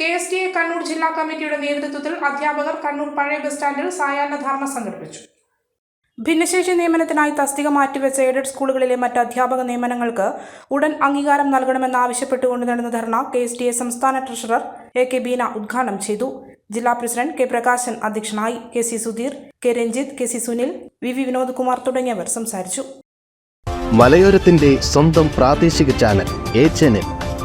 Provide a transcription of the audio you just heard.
K S D A Kannur ജില്ലാ കമ്മിറ്റിയുടെ നേതൃത്വത്തിൽ അധ്യാപകർ കണ്ണൂർ പഴയ ബസ് സ്റ്റാൻഡിൽ സായാഹ്ന ധർണ സംഘടിപ്പിച്ചു. ഭിന്നശേഷി നിയമനത്തിനായി തസ്തിക മാറ്റിവെച്ച എയ്ഡഡ് സ്കൂളുകളിലെ മറ്റ് അധ്യാപക നിയമനങ്ങൾക്ക് ഉടൻ അംഗീകാരം നൽകണമെന്ന് ആവശ്യപ്പെട്ടുകൊണ്ട് നടന്ന ധർണ കെ എസ് ഡി എ സംസ്ഥാന ട്രഷറർ എ കെ ബീന ഉദ്ഘാടനം ചെയ്തു. ജില്ലാ പ്രസിഡന്റ് കെ പ്രകാശൻ അധ്യക്ഷനായി K C Sudheer K Ranjith K C Sunil V V Vinod Kumar തുടങ്ങിയവർ സംസാരിച്ചു. മലയോരത്തിന്റെ സ്വന്തം പ്രാദേശിക ചാനൽ എ ചാനൽ